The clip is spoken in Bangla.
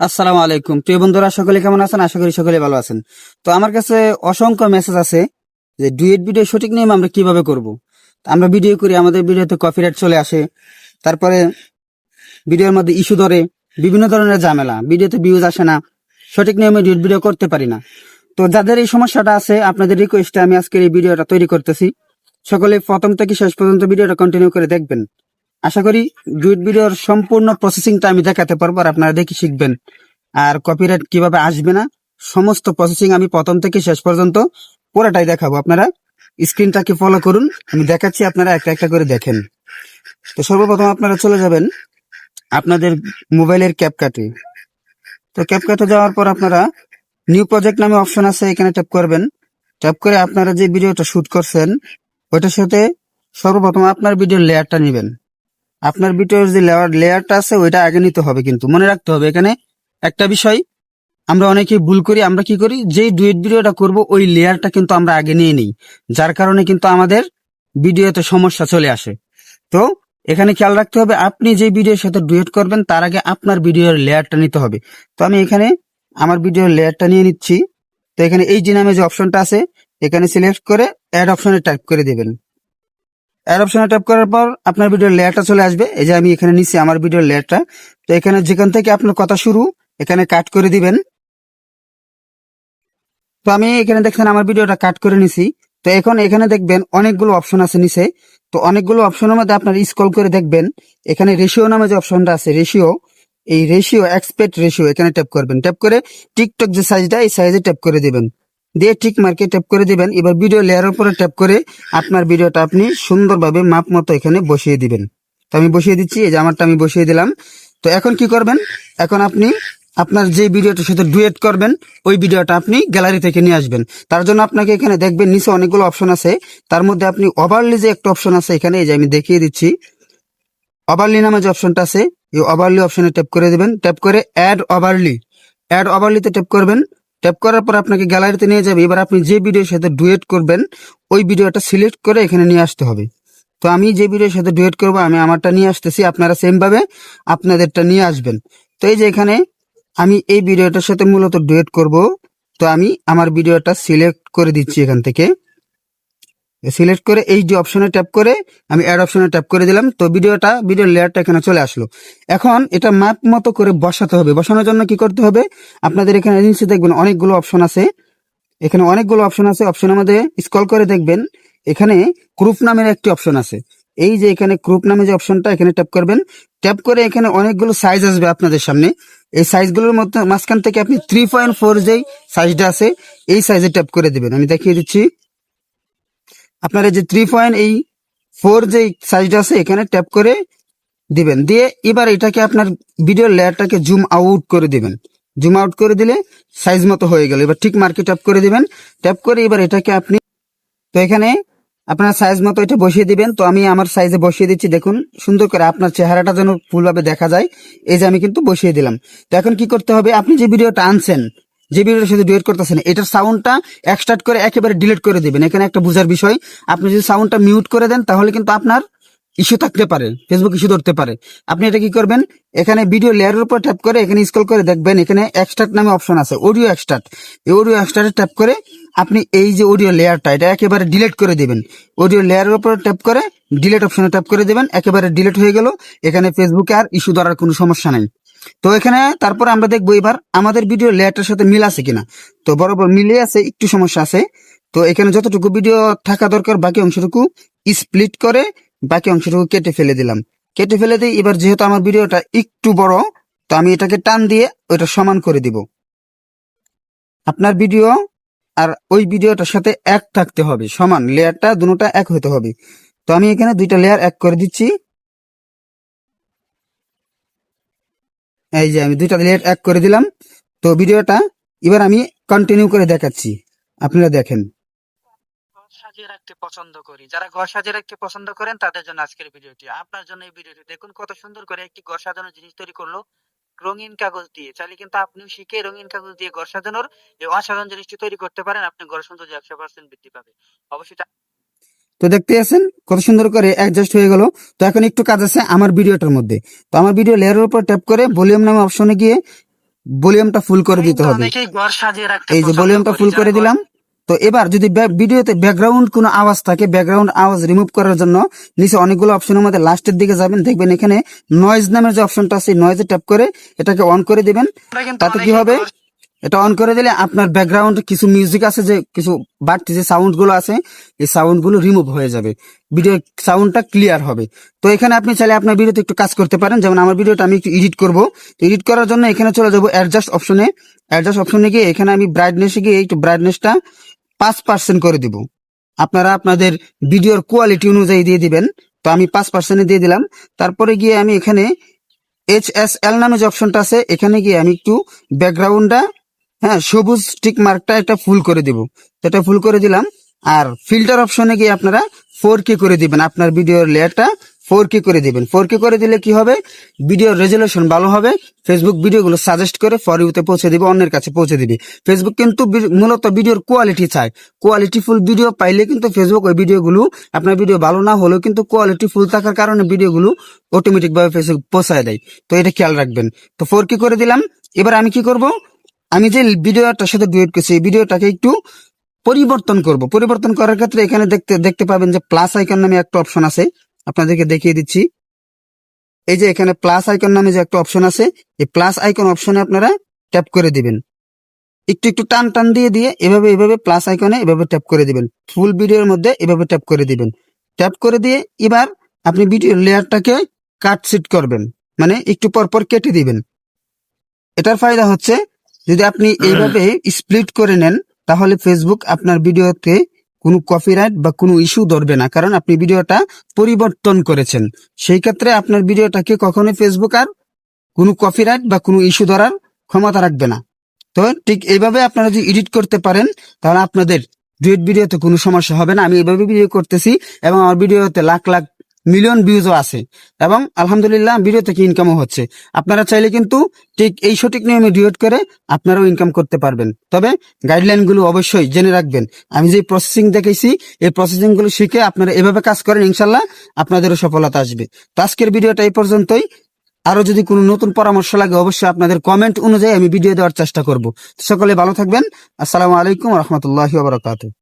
আসসালামু আলাইকুম। প্রিয় বন্ধুরা, সকলে কেমন আছেন? আশা করি সকলে ভালো আছেন। তো আমার কাছে অসংখ্য মেসেজ আছে যে ডুয়েট ভিডিও সঠিক নিয়ম আমরা কীভাবে করব। আমরা ভিডিও করি, আমাদের ভিডিওতে কপিরাইট চলে আসে। তারপরে ভিডিওর মধ্যে ইস্যু ধরে, বিভিন্ন ধরনের ঝামেলা। ভিডিওতে ভিউজ আসে না, সঠিক নিয়মে ডুয়েট ভিডিও করতে পারি না। তো যাদের এই সমস্যাটা আছে, আপনাদের রিকোয়েস্টে আমি আজকের এই ভিডিওটা তৈরি করতেছি। সকলে প্রথম থেকে শেষ পর্যন্ত ভিডিওটা কন্টিনিউ করে দেখবেন। আশা করি ডুয়েট ভিডিওর সম্পূর্ণ প্রসেসিংটা আমি দেখাতে পারব আর আপনারা দেখে শিখবেন। আর কপিরাইট কীভাবে আসবে না, সমস্ত প্রসেসিং আমি প্রথম থেকে শেষ পর্যন্ত পুরোটাই দেখাবো। আপনারা স্ক্রিনটাকে ফলো করুন, আমি দেখাচ্ছি, আপনারা একটা একটা করে দেখেন। তো সর্বপ্রথম আপনারা চলে যাবেন আপনাদের মোবাইলের ক্যাপকাটে তো ক্যাপকাটে যাওয়ার পর আপনারা নিউ প্রজেক্ট নামে অপশন আছে, এখানে ট্যাপ করবেন। ট্যাপ করে আপনারা যে ভিডিওটা শুট করছেন, ওইটার সাথে সর্বপ্রথম আপনার ভিডিওর লেয়ারটা নেবেন। আপনার ভিডিওর যে লেয়ার লেয়ারটা আছে, ওইটা আগে নিতে হবে কিন্তু। মনে রাখতে হবে এখানে একটা বিষয়, আমরা অনেকেই ভুল করি, আমরা কি করি? যে ডুয়েট ভিডিওটা করব, ওই লেয়ারটা কিন্তু আমরা আগে নিয়ে নিই। যার কারণে কিন্তু আমাদের ভিডিওতে সমস্যা চলে আসে। তো এখানে খেয়াল রাখতে হবে, আপনি যে ভিডিওর সাথে ডুয়েট করবেন, তার আগে আপনার ভিডিওর লেয়ারটা নিতে হবে। তো আমি এখানে আমার ভিডিওর লেয়ারটা নিয়ে নিচ্ছি। তো এখানে এই যে নামে যে অপশনটা আছে, এখানে সিলেক্ট করে অ্যাড অপশনে টাইপ করে দেবেন। অ্যাড অপশনে ট্যাপ করার পর আপনার ভিডিওর লেয়ারটা চলে আসবে। এই যে আমি এখানে নিচ্ছি আমার ভিডিওর লেয়ারটা তো এখানে যেখান থেকে আপনার কথা শুরু, এখানে কাট করে দিবেন। তো আমি এখানে দেখছেন আমার ভিডিওটা কাট করে নিছি। তো এখন এখানে দেখবেন অনেকগুলো অপশন আছে নিচে। তো অনেকগুলো অপশনের মধ্যে আপনার স্ক্রল করে দেখবেন। এখানে রেশিও নামে যে অপশনটা আছে রেশিও এই রেশিও এক্সপেক্ট রেশিও এখানে ট্যাপ করবেন। ট্যাপ করে টিকটক যে সাইজটা এই সাইজে ট্যাপ করে দিবেন। দিয়ে টিক মার্কে ট্যাপ করে দিবেন। এবার ভিডিও লেয়ারের উপরে ট্যাপ করে আপনার ভিডিওটা আপনি সুন্দরভাবে মাপ মতো এখানে বসিয়ে দিবেন। তো আমি বসিয়ে দিচ্ছি, এই যে আমারটা আমি বসিয়ে দিলাম। তো এখন কি করবেন? এখন আপনি আপনার যে ভিডিওটার সাথে ডুয়েট করবেন, ওই ভিডিওটা আপনি গ্যালারি থেকে নিয়ে আসবেন। তার জন্য আপনাকে এখানে দেখবেন নিচে অনেকগুলো অপশন আছে। তার মধ্যে আপনি ওভারলি যে একটা অপশন আছে এখানে, এই যে আমি দেখিয়ে দিচ্ছি। ওভারলি নামে যে অপশনটা আছে, এই ওভারলি অপশনে ট্যাপ করে দেবেন। ট্যাপ করে অ্যাড ওভারলি অ্যাড ওভারলিতে ট্যাপ করবেন। ট্যাপ করার পর আপনাকে গ্যালারিতে নিয়ে যাবে। এবার আপনি যে ভিডিওর সাথে ডুয়েট করবেন, ওই ভিডিওটা সিলেক্ট করে এখানে নিয়ে আসতে হবে। তো আমি যে ভিডিওর সাথে ডুয়েট করব, আমি আমারটা নিয়ে আসতেছি, আপনারা সেমভাবে আপনাদেরটা নিয়ে আসবেন। তো এই যে এখানে আমি এই ভিডিওটার সাথে মূলত ডুয়েট করব। তো আমি আমার ভিডিওটা সিলেক্ট করে দিচ্ছি এখান থেকে। সিলেক্ট করে এই যে অপশনে ট্যাপ করে আমি অ্যাড অপশনে ট্যাপ করে দিলাম। তো ভিডিওটা ভিডিও লেয়ারটা এখানে চলে আসলো। এখন এটা মাপ মতো করে বসাতে হবে। বসানোর জন্য কি করতে হবে? আপনাদের এখানে নিচে দেখবেন, অনেকগুলো অপশন আছে। এখানে অনেকগুলো অপশন আছে। অপশনের মধ্যে স্ক্রল করে দেখবেন, এখানে গ্রুপ নামের একটি অপশন আছে। এই যে এখানে গ্রুপ নামে যে অপশনটা এখানে ট্যাপ করবেন। ট্যাপ করে এখানে অনেকগুলো সাইজ আসবে আপনাদের সামনে। এই সাইজগুলোর মধ্যে, মাঝখান থেকে আপনি থ্রি পয়েন্ট ফোর যেই সাইজটা আছে, এই সাইজে ট্যাপ করে দেবেন। আমি দেখিয়ে দিচ্ছি। আপনার এই যে থ্রি পয়েন্ট এই ফোর যে সাইজটা আছে, এখানে ট্যাপ করে দিবেন। দিয়ে এবার এটাকে আপনার ভিডিও লেয়ারটাকে জুম আউট করে দিবেন। জুম আউট করে দিলে সাইজ মতো হয়ে গেল। এবার ঠিক মার্কে ট্যাপ করে দিবেন। ট্যাপ করে এবার এটাকে আপনি, তো এখানে আপনার সাইজ মতো এটা বসিয়ে দিবেন। তো আমি আমার সাইজে বসিয়ে দিচ্ছি। দেখুন, সুন্দর করে আপনার চেহারাটা যেন ফুলভাবে দেখা যায়। এই যে আমি কিন্তু বসিয়ে দিলাম। তো এখন কি করতে হবে? আপনি যে ভিডিওটা আনছেন যে ভিডিওটার সাথে ডুয়েট করতেছেন, এটার সাউন্ডটা এক্সট্রাক্ট করে একেবারে ডিলিট করে দিবেন। এখানে একটা বোঝার বিষয়, আপনি যদি সাউন্ডটা মিউট করে দেন, তাহলে কিন্তু আপনার ইস্যু থাকতে পারে ফেসবুক ইস্যু ধরতে পারে। আপনি এটা কি করবেন? এখানে ভিডিও লেয়ারের উপর ট্যাপ করে এখানে স্ক্রল করে দেখবেন, এখানে এক্সট্রাক্ট নামে অপশন আছে অডিও এক্সট্রাক্ট এই অডিও এক্সট্রাক্টে ট্যাপ করে আপনি এই যে অডিও লেয়ারটা এটা একেবারে ডিলিট করে দেবেন। অডিও লেয়ারের উপর ট্যাপ করে ডিলিট অপশনে ট্যাপ করে দেবেন, একেবারে ডিলিট হয়ে গেল। এখানে ফেসবুকে আর ইস্যু ধরার কোনো সমস্যা নাই। তো এখানে তারপর আমরা দেখব এবার আমাদের ভিডিও লেয়ারটার সাথে মিল আছে কিনা। তো বরাবর মিলে আছে, একটু সমস্যা আছে। তো এখানে যতটুকু ভিডিও থাকা দরকার, বাকি অংশটুকু স্প্লিট করে বাকি অংশটুকু কেটে ফেলে দিলাম। কেটে ফেলে দিই এবার যেহেতু আমার ভিডিওটা একটু বড়, তো আমি এটাকে টান দিয়ে ওইটা সমান করে দিব। আপনার ভিডিও আর ওই ভিডিওটার সাথে এক থাকতে হবে, সমান। লেয়ারটা দুটোটা এক হতে হবে। তো আমি এখানে দুইটা লেয়ার এক করে দিচ্ছি। এই যে আমি দুইটা লেয়ার এক করে দিলাম। তো ভিডিওটা এবার আমি কন্টিনিউ করে দেখাচ্ছি। আপনারা দেখেন। সাজিয়ে রাখতে পছন্দ করি। যারা ঘর সাজিয়ে রাখতে পছন্দ করেন, তাদের জন্য আজকের ভিডিওটি। আপনার জন্য এই ভিডিওটি দেখুন, কত সুন্দর করে একটি ঘর সাজানোর জিনিস তৈরি করল। রঙিন কাগজ দিয়ে। চাইলে কিন্তু আপনিও শিখে রঙিন কাগজ দিয়ে ঘর সাজানোর অসাধারণ জিনিসটি তৈরি করতে পারেন। আপনি ঘর সৌন্দর্য একশো পার্সেন্ট বৃদ্ধি পাবে। অবশ্যই তা- দেখতে আছেন কত সুন্দর করে অ্যাডজাস্ট হয়ে গেল। তো এখন একটু কাজ আছে আমার ভিডিওটার মধ্যে। তো আমার ভিডিও লেয়ারের উপর ট্যাপ করে ভলিউম নামে অপশনে গিয়ে ভলিউমটা ফুল করে দিতে হবে। এই যে ভলিউমটা ফুল করে দিলাম। তো এবার যদি ভিডিওতে ব্যাকগ্রাউন্ড কোনো আওয়াজ থাকে ব্যাকগ্রাউন্ড আওয়াজ রিমুভ করার জন্য নিচে অনেকগুলো অপশনের মধ্যে লাস্টের দিকে যাবেন। দেখবেন এখানে নয়েজ নামের যে অপশনটা আছে নয়েজে ট্যাপ করে এটাকে অন করে দিবেন। তাতে কি হবে? এটা অন করে দিলে আপনার ব্যাকগ্রাউন্ড কিছু মিউজিক আছে যে, কিছু বাড়তি যে সাউন্ডগুলো আছে, এই সাউন্ডগুলো রিমুভ হয়ে যাবে। ভিডিও সাউন্ডটা ক্লিয়ার হবে। তো এখানে আপনি চাইলে আপনার ভিডিওতে একটু কাজ করতে পারেন। যেমন আমার ভিডিওটা আমি একটু এডিট করব। এডিট করার জন্য এখানে চলে যাব অ্যাডজাস্ট অপশনে অ্যাডজাস্ট অপশনে গিয়ে এখানে আমি ব্রাইটনেসে গিয়ে একটু ব্রাইটনেসটা পাঁচ পার্সেন্ট করে দিব। আপনারা আপনাদের ভিডিওর কোয়ালিটি অনুযায়ী দিয়ে দিবেন। তো আমি পাঁচ পার্সেন্টে দিয়ে দিলাম। তারপরে গিয়ে আমি এখানে এইচ এস এল নামে যে অপশনটা আছে, এখানে গিয়ে আমি একটু ব্যাকগ্রাউন্ডটা হ্যাঁ সবুজ টিক মার্কটা এটা ফুল করে দিব। এটা ফুল করে দিলাম। আর ফিল্টার অপশনে গিয়ে আপনারা ফোর কে করে দিবেন। আপনার ভিডিওর লেয়ারটা ফোর কে করে দিবেন। ফোর কে করে দিলে কি হবে? ভিডিওর রেজলিউশন ভালো হবে। ফেসবুক ভিডিওগুলো সাজেস্ট করে ফর ইউতে পৌঁছে দিবে, অন্যের কাছে পৌঁছে দিবে। ফেসবুক কিন্তু মূলত ভিডিওর কোয়ালিটি চায়। কোয়ালিটি ফুল ভিডিও পাইলে কিন্তু ফেসবুক ওই ভিডিওগুলো আপনার ভিডিও ভালো না হলেও কিন্তু কোয়ালিটি ফুল থাকার কারণে ভিডিওগুলো অটোমেটিকভাবে ফেসবুক পৌঁছায় দেয়। তো এটা খেয়াল রাখবেন। তো ফোর কে করে দিলাম। এবার আমি কি করব? আমি যে ভিডিওটার সাথে ডুয়েট করছি, এই ভিডিওটাকে একটু পরিবর্তন করব। পরিবর্তন করার ক্ষেত্রে এখানে দেখতে দেখতে পাবেন যে প্লাস আইকন নামে একটা অপশন আছে। আপনাদেরকে দেখিয়ে দিচ্ছি। এই যে এখানে প্লাস আইকন নামে যে একটা অপশন আছে, এই প্লাস আইকন অপশনে আপনারা ট্যাপ করে দিবেন। একটু একটু টান টান দিয়ে দিয়ে এভাবে এভাবে প্লাস আইকনে এভাবে ট্যাপ করে দিবেন। ফুল ভিডিওর মধ্যে এভাবে ট্যাপ করে দিবেন। ট্যাপ করে দিয়ে এবার আপনি ভিডিও লেয়ারটাকে কাট সিট করবেন। মানে একটু পর পর কেটে দিবেন। এটার ফায়দা হচ্ছে যদি আপনি এইভাবে স্প্লিট করে নেন, তাহলে ফেসবুক আপনার ভিডিওতে কোনো কপিরাইট বা কোনো ইস্যু ধরবে না। কারণ আপনি ভিডিওটা পরিবর্তন করেছেন। সেই ক্ষেত্রে আপনার ভিডিওটাকে কখনোই ফেসবুক আর কোনো কপিরাইট বা কোনো ইস্যু ধরার ক্ষমতা রাখবে না। তো ঠিক এইভাবে আপনারা যদি এডিট করতে পারেন, তাহলে আপনাদের ডুয়েট ভিডিওতে কোনো সমস্যা হবে না। আমি এইভাবে ভিডিও করতেছি এবং আমার ভিডিওতে লাখ লাখ মিলিয়ন ভিউজও আছে। এবং আলহামদুলিল্লাহ ভিডিও থেকে ইনকামও হচ্ছে। আপনারা চাইলে কিন্তু ঠিক এই সঠিক নিয়মে ডিওট করে আপনারাও ইনকাম করতে পারবেন। তবে গাইডলাইনগুলো অবশ্যই জেনে রাখবেন। আমি যে প্রসেসিং দেখেছি এই প্রসেসিংগুলো শিখে আপনারা এভাবে কাজ করেন ইনশাল্লাহ আপনাদেরও সফলতা আসবে। তো আজকের ভিডিওটা এই পর্যন্তই। আরও যদি কোনো নতুন পরামর্শ লাগে, অবশ্যই আপনাদের কমেন্ট অনুযায়ী আমি ভিডিও দেওয়ার চেষ্টা করব। সকলে ভালো থাকবেন। আসসালামু আলাইকুম রহমতুল্লাহ বারকাত